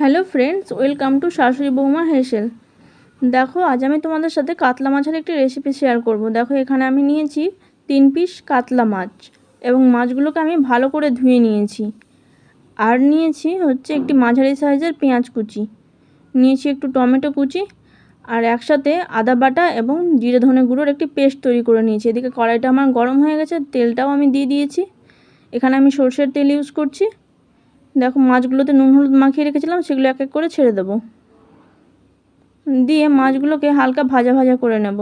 Hello friends, welcome to শাশুড়ি বৌমা হেসেল। দেখো, আজ আমি তোমাদের সাথে কাতলা মাছের একটি রেসিপি শেয়ার করব। দেখো, এখানে আমি নিয়েছি তিন পিস কাতলা মাছ এবং মাছগুলোকে আমি ভালো করে ধুয়ে নিয়েছি। আর নিয়েছি হচ্ছে একটি মাঝারি সাইজের পেঁয়াজ কুচি। নিয়েছি একটু টমেটো কুচি আর একসাথে আদা বাটা এবং জিরে ধনে গুঁড়োর একটি পেস্ট তৈরি করে নিয়েছি। এদিকে কড়াইটা আমার গরম হয়ে গেছে, তেলটাও আমি দিয়ে দিয়েছি। এখানে আমি সর্ষের তেল ইউজ করছি। দেখো মাছগুলোতে নুন হলুদ মাখিয়ে রেখেছিলাম, সেগুলো এক এক করে ছেড়ে দেবো। দিয়ে মাছগুলোকে হালকা ভাজা ভাজা করে নেব।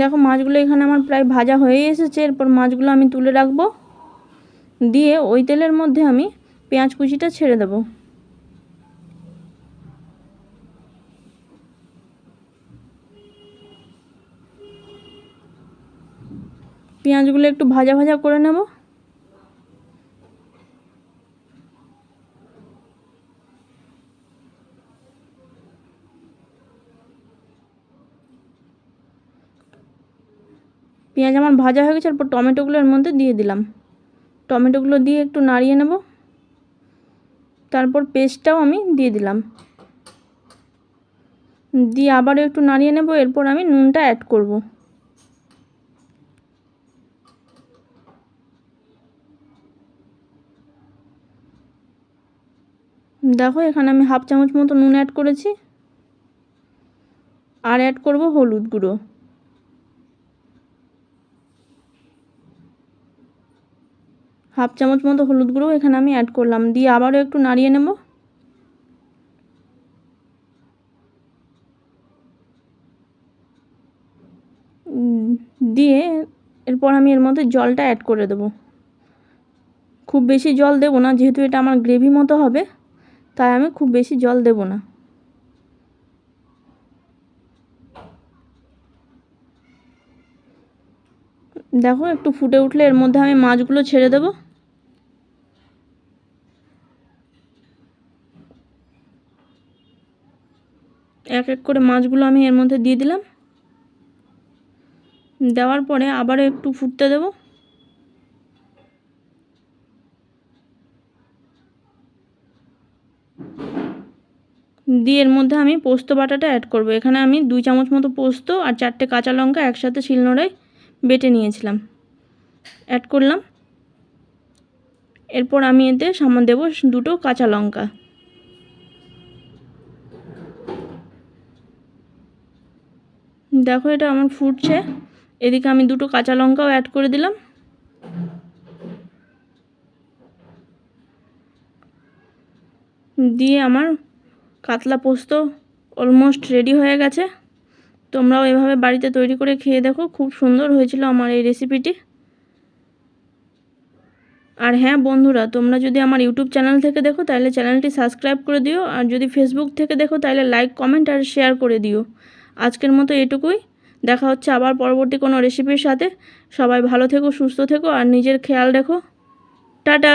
দেখো মাছগুলো এখানে আমার প্রায় ভাজা হয়ে এসেছে, এরপর মাছগুলো আমি তুলে রাখব। দিয়ে ওই তেলের মধ্যে আমি পেঁয়াজ কুচিটা ছেড়ে দেবো। পেঁয়াজগুলো একটু ভাজা ভাজা করে নেব। পেঁয়াজ আমার ভাজা হয়ে গেছে এরপর টমেটোগুলো এর মধ্যে দিয়ে দিলাম। টমেটোগুলো দিয়ে একটু নাড়িয়ে নেব। তারপর পেস্টটাও আমি দিয়ে দিলাম। দিয়ে আবারও একটু নাড়িয়ে নেব, এরপর আমি নুনটা অ্যাড করব। দেখো, এখানে আমি হাফ চামচ মতো নুন অ্যাড করেছি। আর অ্যাড করব হলুদ গুঁড়ো। হাফ চামচ মতো হলুদ গুঁড়ো এখানে আমি অ্যাড করলাম। দিয়ে আবারও একটু নাড়িয়ে নেব। দিয়ে এরপর আমি এর মধ্যে জলটা অ্যাড করে দেবো। খুব বেশি জল দেবো না, যেহেতু এটা আমার গ্রেভি মতো হবে। তাই আমি খুব বেশি জল দেব না। দেখো, একটু ফুটে উঠলে এর মধ্যে আমি মাছগুলো ছেড়ে দেব। এক এক করে মাছগুলো আমি এর মধ্যে দিয়ে দিলাম। দেওয়ার পরে আবারও একটু ফুটতে দেবো। দিয়ে এর মধ্যে আমি পোস্ত বাটাটা অ্যাড করব। এখানে আমি দুই চামচ মতো পোস্ত আর চারটে কাঁচা লঙ্কা একসাথে শিলনোড়ায় বেটে নিয়েছিলাম। অ্যাড করলাম। এরপর আমি এতে সামান দেব দুটো কাঁচা লঙ্কা। দেখো এটা আমার ফুটছে। এদিকে আমি দুটো কাঁচা লঙ্কাও অ্যাড করে দিলাম। দিয়ে আমার কাতলা পোস্ত অলমোস্ট রেডি হয়ে গেছে। তোমরাও এভাবে বাড়িতে তৈরি করে খেয়ে দেখো, খুব সুন্দর হয়েছিল আমার এই রেসিপিটি আর হ্যাঁ বন্ধুরা, তোমরা যদি আমার ইউটিউব চ্যানেল থেকে দেখো, তাহলে চ্যানেলটি সাবস্ক্রাইব করে দিও, আর যদি ফেসবুক থেকে দেখো, তাহলে লাইক কমেন্ট আর শেয়ার করে দিও। আজকের মতো এটুকুই। দেখা হচ্ছে আবার পরবর্তী কোনো রেসিপির সাথে। সবাই ভালো থেকো, সুস্থ থেকো, আর নিজের খেয়াল রেখো। টাটা!